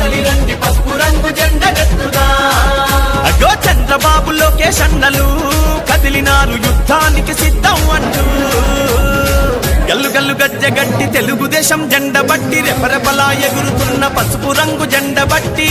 కదలి రండి పసుపు రంగు జెండగట్టుగా అగో చంద్రబాబు లోకేష్ అన్నలు కదిలినారు యుద్ధానికి సిద్ధం అంటూ. గల్లు గల్లు గజ్జ గట్టి తెలుగుదేశం జెండ బట్టి రెపరెపలా ఎగురుతున్న పసుపు రంగు జెండ బట్టి.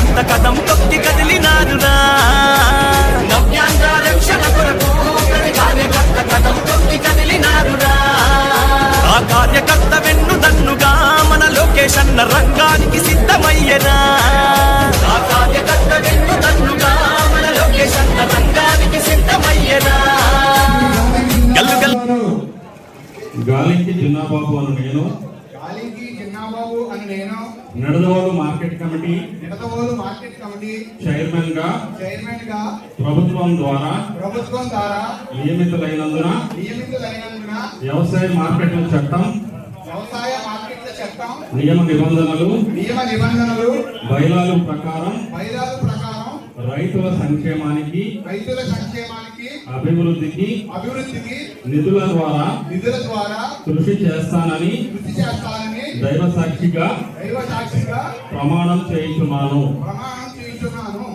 Nidadavolu market committee Nidadavolu market committee చైర్మన్గా చైర్మన్గా ప్రభుత్వం ద్వారా ప్రభుత్వం ద్వారా నియమితులైనందున నియమితులైనందున వ్యవసాయ మార్కెట్ల చట్టం వ్యవసాయ మార్కెట్ల చట్టం నియమ నిబంధనలు నియమ నిబంధనలు బయలాలు ప్రకారం బయలాల ప్రకారం రైతుల సంక్షేమానికి రైతుల సంక్షేమానికి అభివృద్ధికి అభివృద్ధికి నిధుల ద్వారా నిధుల ద్వారా కృషి చేస్తానని కృషి చేస్తానని దైవ సాక్షిగా దైవ సాక్షిగా ప్రమాణం చేయించున్నాను. ప్రమాణం చేస్తున్నాను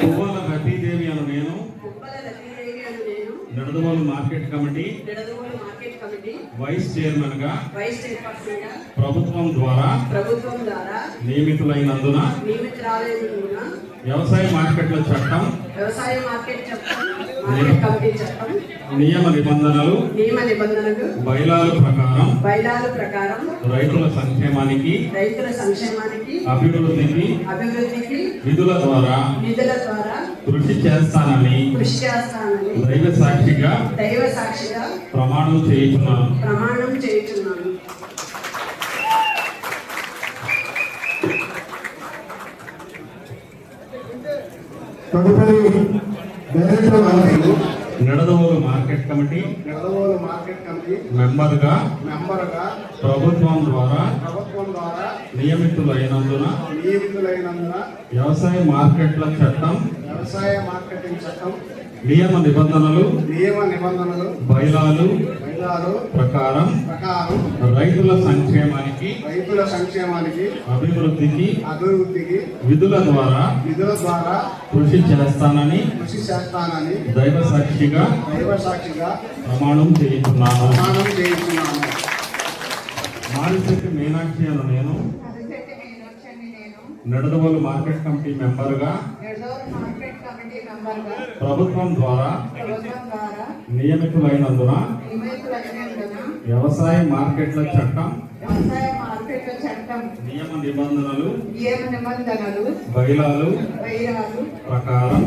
పువ్వాల గట్టిదేవి అను నేను. ఉప్పల లక్ష్మీదేవి అని నేను. Nidadavolu market committee. Nidadavolu market committee vice చైర్మన్గా వైస్ చైర్పర్సన్గా ప్రభుత్వం ద్వారా ప్రభుత్వం ద్వారా నియమితులైనందున నియమితురాలైనందున వ్యవసాయ మార్కెట్ల చట్టం వ్యవసాయ మార్కెట్ చట్టం నియమ నిబంధనలు నియమ నిబంధనలు బయలాల ప్రకారం బయలాల ప్రకారం రైతుల సంక్షేమానికి రైతుల సంక్షేమానికి అభివృద్ధికి అభివృద్ధికి నిధుల ద్వారా నిధుల ద్వారా కృషి చేస్తానని కృషి చేస్తానని దైవ సాక్షిగా దైవ సాక్షిగా ప్రమాణం చేయించున్నాను. ప్రమాణం చేయుచున్నాను. తదుపరి director Nidadavolu market committee. Nidadavolu market committee. మెంబర్గా మెంబర్గా. ప్రభుత్వం ద్వారా. ప్రభుత్వం ద్వారా. నియమితులైనందున. నియమితులైనందున. వ్యవసాయ మార్కెట్ల చట్టం. వ్యవసాయ మార్కెటింగ్ చట్టం. నియమ నిబంధనలు నియమ నిబంధనలు బయలాలు ప్రకారం ప్రకారం రైతుల సంక్షేమానికి రైతుల సంక్షేమానికి అభివృద్ధికి అభివృద్ధికి విధుల ద్వారా నిధుల ద్వారా కృషి చేస్తానని కృషి చేస్తానని దైవ సాక్షిగా దైవ సాక్షిగా ప్రమాణం చేయించున్నాను. ప్రమాణం చేయించున్నాను. మారిశెట్టి మీనాక్షి అను నేను నడదవోలు మార్కెట్ కమిటీ మెంబర్గా ప్రభుత్వం ద్వారా నియమితులైనందున వ్యవసాయ మార్కెట్ల చట్టం నియమ నిబంధనలు నిబంధనలు ప్రకారం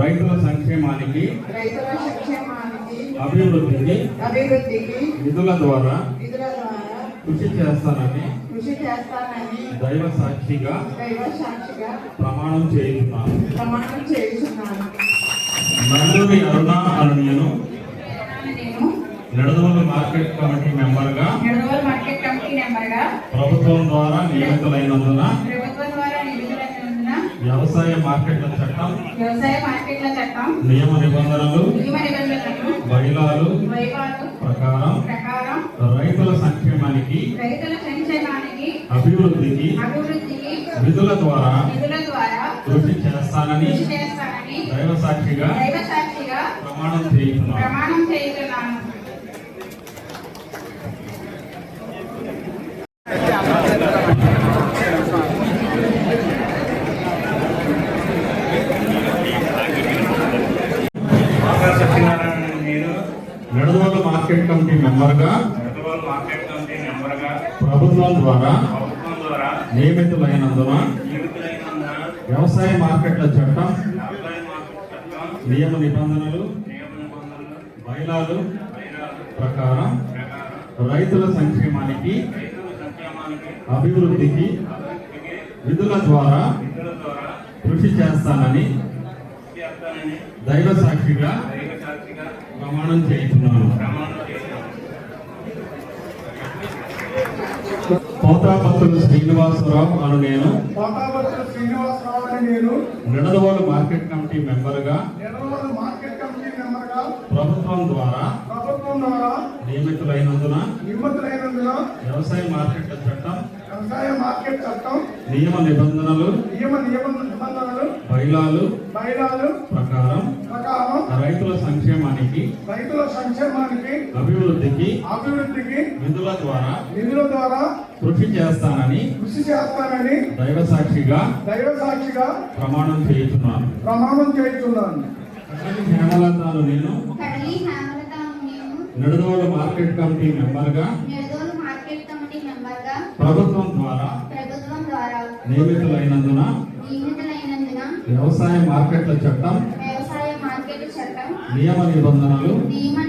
రైతుల సంక్షేమానికి రైతుల సంక్షేమానికి అభివృద్ధికి అభివృద్ధికి నిధుల ద్వారా నిధుల ద్వారా కృషి చేస్తానని కృషి చేస్తానని దైవ సాక్షిగా దైవ సాక్షిగా ప్రమాణం చేస్తున్నాను ప్రమాణం చేస్తున్నాను నందూరి అరుణ నడదవోలు మార్కెట్ కమిటీ మెంబర్గా ఎడదోరు మార్కెట్ కమిటీ ప్రభుత్వం ద్వారా నియమితులైనందున ప్రభుత్వం ద్వారా నియమితులైనందున వ్యవసాయ మార్కెట్ల చట్టం వ్యవసాయ మార్కెట్ల చట్టం నియమ నిబంధనలు నియమ వైవాలు ప్రకారం ప్రకారం రైతుల సంక్షేమానికి రైతుల సంక్షేమానికి అభివృద్ధికి విధుల ద్వారా కృషి చేస్తానని దైవ సాక్షిగా ప్రమాణం చేయుతున్నాను. మార్కెట్ కమిటీ మెంబర్గా ప్రభుత్వం ద్వారా నియమితులైనందున వ్యవసాయ మార్కెట్ల చట్టం నియమ నిబంధనలు బయలాలు ప్రకారం రైతుల సంక్షేమానికి అభివృద్ధికి విధుల ద్వారా నిధుల ద్వారా కృషి చేస్తానని దైవ సాక్షిగా దైవ సాక్షిగా ప్రమాణం చేస్తున్నాను ప్రమాణం చేశాను పోతాపత్తులు శ్రీనివాసరావు అను నేను. కోటాపత్రి శ్రీనివాసరావు అని నేను. నిడదవోలు మార్కెట్ కమిటీ మెంబర్గా. నిర్మల్ మార్కెట్ కమిటీ మెంబర్గా. ప్రభుత్వం ద్వారా ప్రభుత్వం ద్వారా నియమితులైనందున నియమితులైనందున వ్యవసాయ మార్కెట్ల చట్టం వ్యవసాయ మార్కెట్ చట్టం నియమ నిబంధనలు నియమ నియమ నిబంధనలు బయలాలు ప్రకారం ప్రకారం రైతుల సంక్షేమానికి రైతుల సంక్షేమానికి అభివృద్ధికి అభివృద్ధికి విధుల ద్వారా నిధుల ద్వారా కృషి చేస్తానని కృషి చేస్తానని దైవ సాక్షిగా దైవ సాక్షిగా ప్రమాణం చేస్తున్నాను ప్రమాణం చేస్తున్నాను కడలి హేమలతను నేను కడలి హేమలతను నేను Nidadavolu market committee market committee మెంబర్గా ప్రభుత్వం ద్వారా ప్రభుత్వం ద్వారా నియమితులైనందున నియమితులైనందున వ్యవసాయ మార్కెట్ల చట్టం వ్యవసాయ మార్కెట్ చట్టం నియమ నిబంధనలు నియమ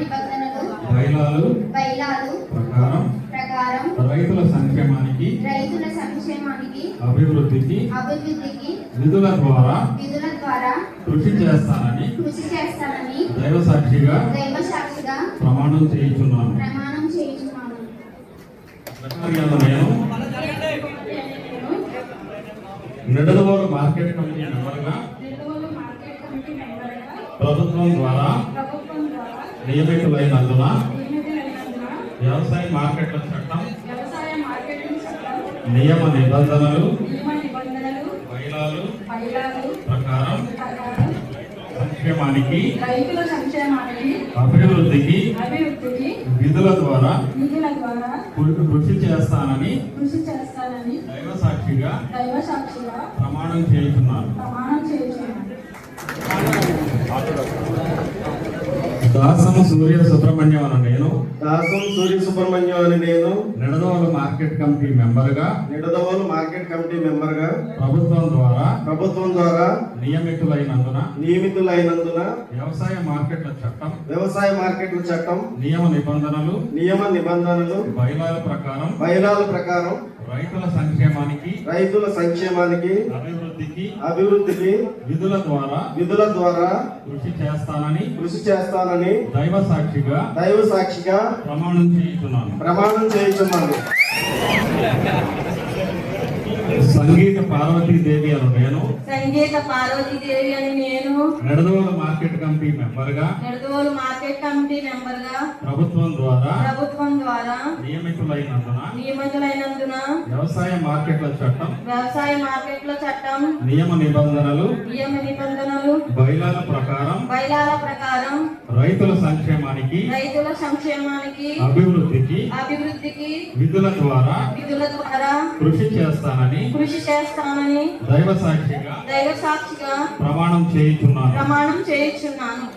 బయలాలు బైలాలు ప్రకారం ప్రకారం రైతుల సంక్షేమానికి రైతుల సంక్షేమానికి అభివృద్ధికి అభివృద్ధికి నిధుల ద్వారా విధుల ద్వారా కృషి చేస్తానని కృషి చేస్తానని దైవ సాక్షిగా దైవ సాక్షిగా ప్రమాణం చేయించున్నాను. ప్రమాణం చేయించున్నాను. నేను నిడదవోలు మార్కెట్ కమిటీ మెంబర్గా ప్రభుత్వం ద్వారా నియమితులైనందున వ్యవసాయ మార్కెట్ల చట్టం నియమ నిబంధనలు మహిళలు ప్రకారం సంక్షేమానికి అభివృద్ధికి విధుల ద్వారా కృషి చేస్తానని దైవ సాక్షిగా దైవ సాక్షిగా ప్రమాణం చేస్తున్నాను ప్రమాణం చేస్తున్నాను దాసం సూర్య సుబ్రహ్మణ్యం అన్న నేను. దాసం సూర్య సుబ్రహ్మణ్యం అని నేను. నిడదవోలు మార్కెట్ కమిటీ మెంబర్గా. నిడదవోలు మార్కెట్ కమిటీ మెంబర్గా. ప్రభుత్వం ద్వారా ప్రభుత్వం ద్వారా నియమితులైనందున. నియమితులైనందున. వ్యవసాయ మార్కెట్ల చట్టం. వ్యవసాయ మార్కెట్ల చట్టం. నియమ నిబంధనలు. నియమ నిబంధనలు. బయలాల ప్రకారం. బయలాల ప్రకారం. రైతుల సంక్షేమానికి రైతుల సంక్షేమానికి అభివృద్ధికి అభివృద్ధికి విధుల ద్వారా విధుల ద్వారా కృషి చేస్తానని కృషి చేస్తానని దైవ సాక్షిగా దైవ సాక్షిగా ప్రమాణం చేస్తున్నాను ప్రమాణం చేయించున్నాను. సంగీత పార్వతీదేవి అను నేను సంగీత పార్వతీదేవి అని నేను నిడదవోలు మార్కెట్ కమిటీ మెంబర్గా నిడదవోలు మార్కెట్ కమిటీ మెంబర్గా ప్రభుత్వం ద్వారా ప్రభుత్వం ద్వారా నియమితులైనందున నియమితులైనందున వ్యవసాయ మార్కెట్ల చట్టం వ్యవసాయ మార్కెట్ల చట్టం నియమ నిబంధనలు నియమ నిబంధనలు బయలాల ప్రకారం బయలాల ప్రకారం రైతుల సంక్షేమానికి రైతుల సంక్షేమానికి అభివృద్ధికి అభివృద్ధికి విధుల ద్వారా విధుల ద్వారా కృషి చేస్తానని కృషి చేస్తానని దైవ సాక్షిగా దైవ సాక్షిగా ప్రమాణం చేయించున్నాను. ప్రమాణం చేయించున్నాను.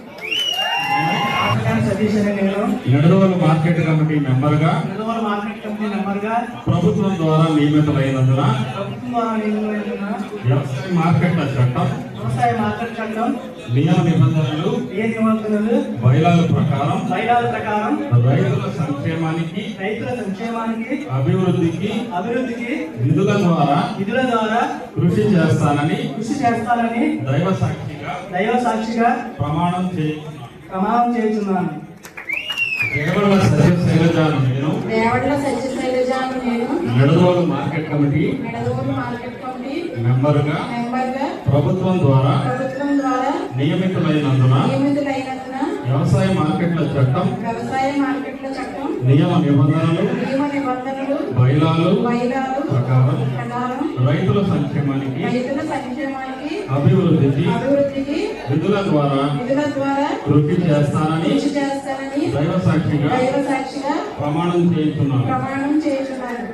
నిడదవోలు మార్కెట్ కమిటీ మెంబర్గా నిలవల మార్కెట్ కమిటీ మెంబర్గా ప్రభుత్వం ద్వారా నియమితులైనందున వ్యవసాయ మార్కెట్ల చట్టం వ్యవసాయ మార్కెట్ చట్టం నియమ నిబంధనలు ఏ నిబంధనలు బయలాల ప్రకారం బయలాల ప్రకారం రైతుల సంక్షేమానికి రైతుల సంక్షేమానికి అభివృద్ధికి అభివృద్ధికి విధుల ద్వారా నిధుల ద్వారా కృషి చేస్తానని కృషి చేస్తానని దైవ సాక్షిగా దైవ సాక్షిగా ప్రమాణం చేయించున్నాను ప్రమాణం చేస్తున్నాను. కేవల సత్య శైలజాను నేను. దేవడ్ల సత్య శైలజాను నేను. Market committee. Market committee. మెంబర్గా. మెంబర్గా. ప్రభుత్వం ద్వారా. ప్రభుత్వం ద్వారా. నియమితులైనందున. నియమితులైనందున. వ్యవసాయ మార్కెట్ల చట్టం. వ్యవసాయ మార్కెట్ల చట్టం. నియమ నిబంధనలు. నియమ నిబంధనలు. బయలాలు బయలాలు ప్రకారం. ప్రకారం. రైతుల సంక్షేమానికి. రైతుల సంక్షేమానికి. అభివృద్ధికి విధుల ద్వారా నిధుల ద్వారా కృషి చేస్తానని దైవ సాక్షిగా దైవ సాక్షిగా ప్రమాణం చేస్తున్నాను ప్రమాణం చేస్తున్నాను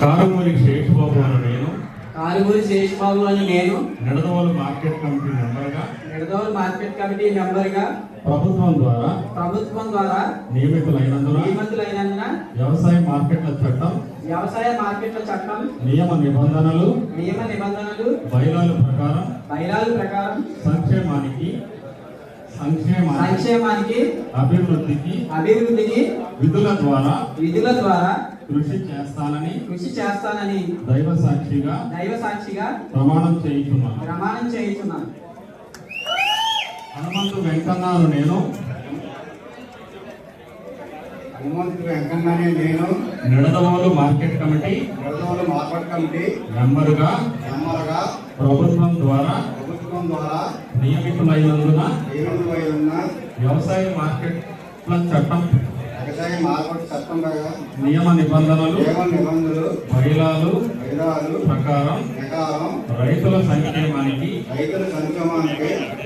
కారుమూరి శేషబాబు అను నేను. కారుమూరి శేషబాబు అని నేను. నిడదవోలు మార్కెట్ కమిటీ మెంబర్గా నిడదవోలు మార్కెట్ కమిటీ మెంబర్గా ప్రభుత్వం ద్వారా ప్రభుత్వం ద్వారా నియమితులైనందున నియమితులైనందున వ్యవసాయ మార్కెట్ల చట్టం వ్యవసాయ మార్కెట్ల చట్టం నియమ నిబంధనలు నియమ నిబంధనలు బయలాల ప్రకారం బైలాల ప్రకారం సంక్షేమానికి సంక్షేమానికి సంక్షేమానికి అభివృద్ధికి అభివృద్ధికి విధుల ద్వారా విధుల ద్వారా కృషి చేస్తానని కృషి చేస్తానని దైవ సాక్షిగా దైవ సాక్షిగా ప్రమాణం చేయించున్నాను. ప్రమాణం చేయించున్నాను. హనుమంతు వెంకన్నారు నేను. హనుమంతుడు వెంకన్ననే నేను. Nidadavolu market committee. ప్రజల మార్కెట్ కమిటీ. మెంబరుగా మెంబర్గా ప్రభుత్వం ద్వారా. ప్రభుత్వం ద్వారా. నియమితులైనందున నియమితులై ఉన్న వ్యవసాయ మార్కెట్ల చట్టం. వ్యవసాయ మార్కెట్ చట్టం నియమ నిబంధనలు. నియమ నిబంధనలు. మహిళలు. విధాలు ప్రకారం. ప్రకారం. రైతుల సంక్షేమానికి. రైతుల సంక్షేమానికి.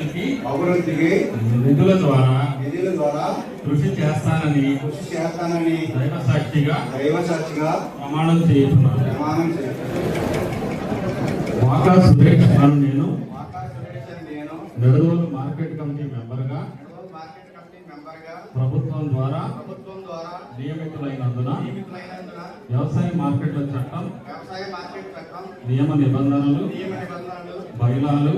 అభివృద్ధికి అభివృద్ధికి నిధుల ద్వారా నిధుల ద్వారా కృషి చేస్తానని కృషి చేస్తానని దైవ సాక్షిగా దైవ సాక్షిగా ప్రమాణం చేస్తున్నాను ప్రమాణం చేస్తాను వాకా సురేష్ అను నేను నిడదవోలు మార్కెట్ కమిటీ కమిటీ మెంబర్గా ప్రభుత్వం ద్వారా ప్రభుత్వం ద్వారా నియమితులైనందున నియమితులైనందున వ్యవసాయ మార్కెట్ల చట్టం వ్యవసాయ మార్కెట్ చట్టం నియమ నిబంధనలు నియమ నిబంధనలు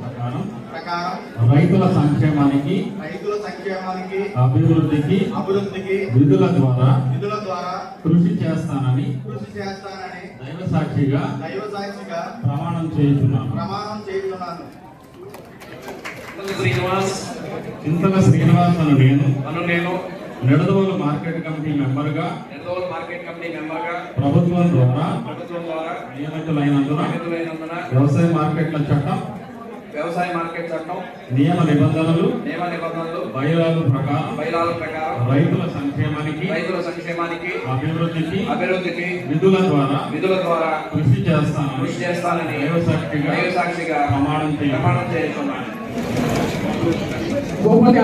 ప్రకారం ప్రకారం రైతుల సంక్షేమానికి రైతుల సంక్షేమానికి అభివృద్ధికి అభివృద్ధికి విధుల ద్వారా నిధుల ద్వారా కృషి చేస్తానని కృషి చేస్తానని దైవ సాక్షిగా దైవ సాక్షిగా ప్రమాణం చేస్తున్నాను ప్రమాణం చేస్తున్నాను శ్రీనివాస్. చింతల శ్రీనివాస్ అను నేను అను నేను నిడదవోలు మార్కెట్ కమిటీ మెంబర్గా నిర్దోల్ మార్కెట్ కమిటీ మెంబర్గా ప్రభుత్వం ద్వారా ప్రభుత్వం ద్వారా నియమితులైనందున నియమితులైనందున వ్యవసాయ మార్కెట్ల చట్టం వ్యవసాయ మార్కెట్ చట్టం నియమ నిబంధనలు నియమ నిబంధనలు బయలాలు ప్రకారం బయలాల ప్రకారం రైతుల సంక్షేమానికి రైతుల సంక్షేమానికి అభివృద్ధికి అభివృద్ధికి విధుల ద్వారా విధుల ద్వారా కృషి చేస్తాను కృషి చేస్తానని దైవ సాక్షిగా దైవ సాక్షిగా ప్రమాణం చేయ ప్రమాణం చేస్తున్నాను గోపతి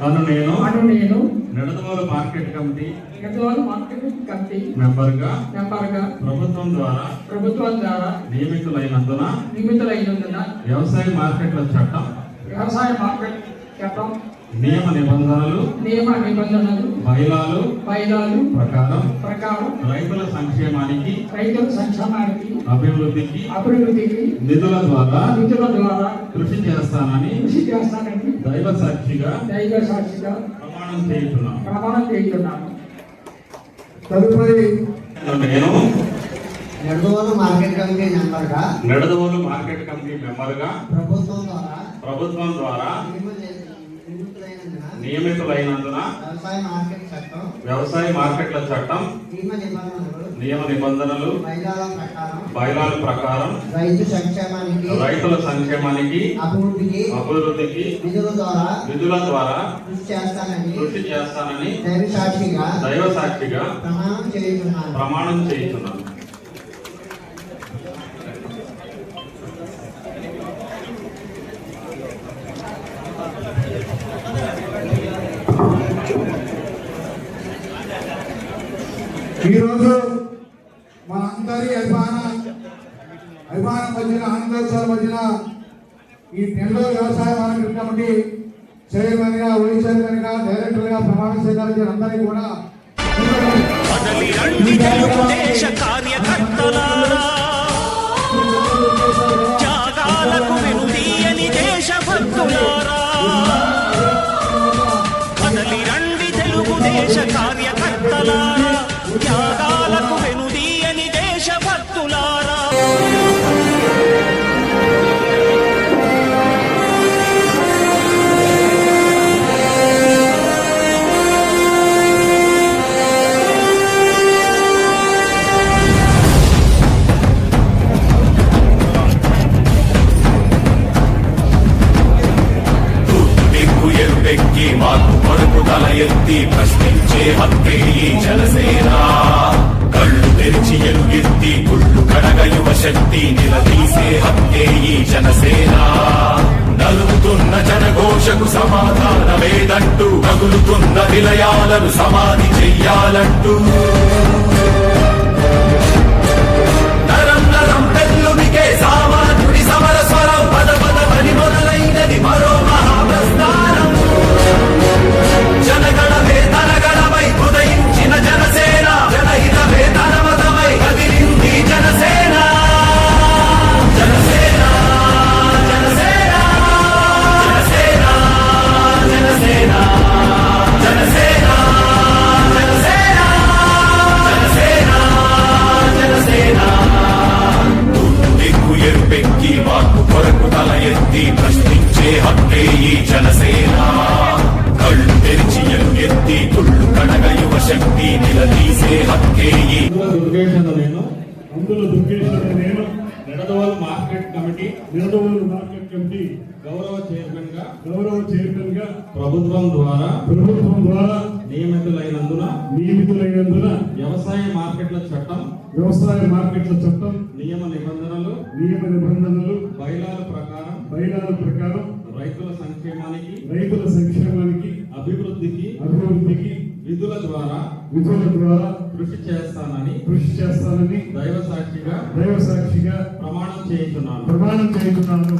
నన్ను నేను అను నేను Nidadavolu market committee Nidadavolu market committee మెంబర్గా మెంబర్గా ప్రభుత్వం ద్వారా ప్రభుత్వం ద్వారా నియమితులైనందున నియమితులైనందున వ్యవసాయ మార్కెట్ల చట్టం వ్యవసాయ మార్కెట్ చట్టం నియమ నిబంధనలు నియమ నిబంధనలు బయలాలు బయలాలు ప్రకారం ప్రకారం రైతుల సంక్షేమానికి రైతుల సంక్షేమానికి అభివృద్ధికి అభివృద్ధికి నిధుల ద్వారా నిధుల ద్వారా కృషి చేస్తానని కృషి చేస్తానని దైవ సాక్షిగా దైవ సాక్షిగా ప్రమాణం చేస్తున్నాను ప్రమాణం చేస్తున్నాను తదుపరి నేను నిడదవోలు మార్కెట్ కమిటీ మెంబర్గా నిడదవోలు మార్కెట్ కమిటీ మెంబర్గా ప్రభుత్వం ద్వారా ప్రభుత్వం ద్వారా నియమితులైనందున వ్యవసాయ మార్కెట్ల చట్టం నియమ నిబంధనలు బయలాల ప్రకారం రైతుల సంక్షేమానికి అభివృద్ధికి నిధుల ద్వారా విధుల ద్వారా కృషి చేస్తానని దైవ సాక్షిగా దైవ సాక్షిగా ప్రమాణం చేస్తున్నాను ఈరోజు మనందరి అభిమాన అభిమానం మధ్యన ఆనందోత్సవాల మధ్యన ఈ నెలలో వ్యవసాయ మార్కెట్ కమిటీ చైర్మన్గా వైస్ చైర్మన్గా డైరెక్టర్గా ప్రమాణ స్వీకరించిన అందరికీ కూడా తల ఎత్తి ప్రశ్నించే హక్కే ఈ జనసేన. కళ్ళు తెరిచి ఎలుగెత్తి గుళ్ళు కడగ యువ శక్తి నిలదీసే హక్కే ఈ జనసేన. నలుగుతున్న జనఘోషకు సమాధానమేదంటూ కగులుతున్న నిలయాలను సమాధి చెయ్యాలంటూ. నరం సామాన్యుడి సమర స్వరం పదం మొదలైనది మరో మహా నిడదవోలు మార్కెట్ కమిటీ గౌరవ చైర్మన్గా గౌరవ చైర్మన్గా ప్రభుత్వం ద్వారా ప్రభుత్వం ద్వారా నియమితులైనందున నియమితులైనందున వ్యవసాయ మార్కెట్ల చట్టం వ్యవసాయ మార్కెట్ల చట్టం నియమ నిబంధనలు నియమ నిబంధనలు బయలాల ప్రకారం బయలాల ప్రకారం రైతుల సంక్షేమానికి రైతుల సంక్షేమానికి అభివృద్ధికి అభివృద్ధికి విధుల ద్వారా విధుల ద్వారా కృషి చేస్తానని కృషి చేస్తానని దైవ సాక్షిగా దైవ సాక్షిగా ప్రమాణం చేస్తున్నాను ప్రమాణం చేస్తున్నాను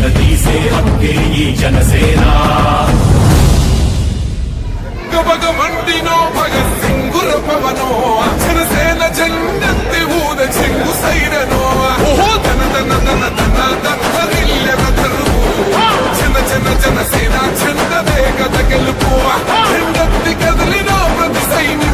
వెల తీసే హక్కే ఈ జనసేన గబగమంటినో భగత్ సింగుల పవనో అక్షర సేన జన్నంతి ఊద చెంగు సైరనో ఓహో తన తన తన తన తన్నరిల్ల తరువు చిన్న చిన్న జనసేన చందదే కథ గెలుపు ఎండత్తి కదిలినో ప్రతి సైన్యం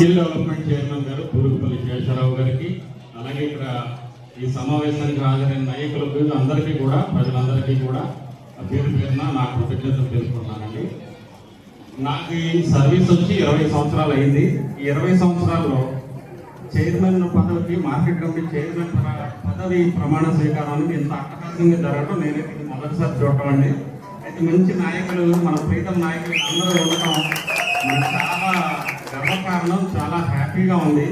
స్కిల్ డెవలప్మెంట్ చైర్మన్ గారు పూరుగుపల్లి శేషరావు గారికి అలాగే ఇక్కడ ఈ సమావేశానికి హాజరైన నాయకులకు అందరికీ కూడా ప్రజలందరికీ కూడా పేరు పేరున నా కృతజ్ఞతలు తెలుసుకున్నానండి నాకు ఈ సర్వీస్ వచ్చి ఇరవై సంవత్సరాలు అయింది. ఈ ఇరవై సంవత్సరాల్లో చైర్మన్ పదవికి మార్కెట్ కమిటీ చైర్మన్ పదవి ప్రమాణ స్వీకారానికి ఇంత అట్టహాసంగా జరగడం నేనైతే ఇది మొదటిసారి చూడటం అండి అయితే మంచి నాయకులు మన ప్రీతం నాయకులు అందరూ ఉండటం చాలా గర్వకారణం చాలా హ్యాపీగా ఉంది.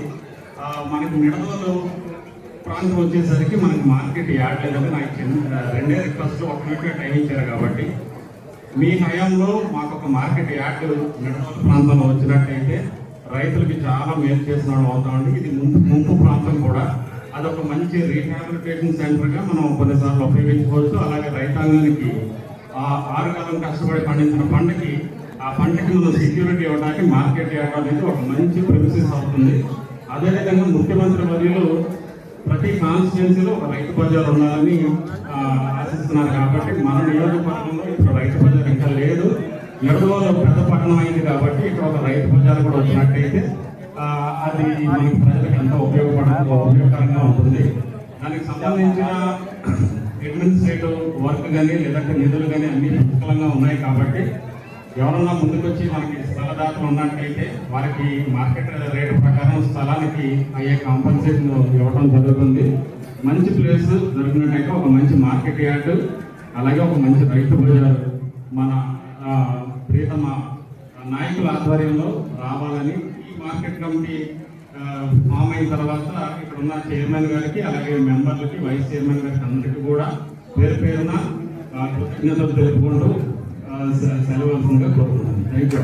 మనకి మిడతలు ప్రాంతం వచ్చేసరికి మనకి మార్కెట్ యాడ్ లేదని నాకు చిన్న రెండే రిక్వెస్ట్ ఒక మినిట్లో టైం ఇచ్చారు కాబట్టి. మీ హయాంలో మాకు ఒక మార్కెట్ యాడ్ మిడతల ప్రాంతంలో వచ్చినట్టయితే రైతులకి చాలా మేలు చేసిన అవుతామండి ఇది ముంపు ముంపు ప్రాంతం కూడా. అదొక మంచి రీహాబిలిటేషన్ సెంటర్గా మనం కొన్నిసార్లు ఉపయోగించుకోవచ్చు. అలాగే రైతాంగానికి ఆరుగాలం కష్టపడి పండించిన పంటకి ఆ పంటకి మనం సెక్యూరిటీ ఇవ్వడానికి మార్కెట్ ఇవ్వడానికి అనేది ఒక మంచి ప్రిమిసిస్ అవుతుంది. అదేవిధంగా ముఖ్యమంత్రి వర్యులు ప్రతి కాన్స్టిట్యున్సీలో ఒక రైతు బజార్ ఉండాలని ఆశిస్తున్నారు కాబట్టి మన నియోజకవర్గంలో ఇప్పుడు రైతు బజార్ ఇంకా లేదు. ఎడదోలో పెద్ద పట్టణం అయింది కాబట్టి ఇక్కడ ఒక రైతు బజార్ కూడా వచ్చినట్టయితే అది మనకి ప్రజలకు ఎంతో ఉపయోగపడ ఉపయోగకరంగా ఉంటుంది. దానికి సంబంధించిన అడ్మినిస్ట్రేటివ్ వర్క్ కానీ లేదంటే నిధులు కానీ అన్ని పుష్కలంగా ఉన్నాయి కాబట్టి ఎవరన్నా ముందుకొచ్చి మనకి స్థలదాతలు ఉన్నట్టయితే వారికి మార్కెట్ రేటు ప్రకారం స్థలానికి అయ్యే కాంపన్సేషన్ ఇవ్వడం జరుగుతుంది. మంచి ప్లేస్ దొరికినట్టయితే ఒక మంచి మార్కెట్ యార్డు అలాగే ఒక మంచి రైతు బజార్ మన ప్రీతమ ప్రియతమ నాయకుల ఆధ్వర్యంలో రావాలని ఈ మార్కెట్ కమిటీ ఫామ్ అయిన తర్వాత ఇక్కడ ఉన్న చైర్మన్ గారికి అలాగే మెంబర్లకి వైస్ చైర్మన్ గారికి అందరికీ కూడా పేరు పేరున కృతజ్ఞతలు తెలుపుకుంటూ ఆ, సెలవు కోరుతున్నాను. Thank you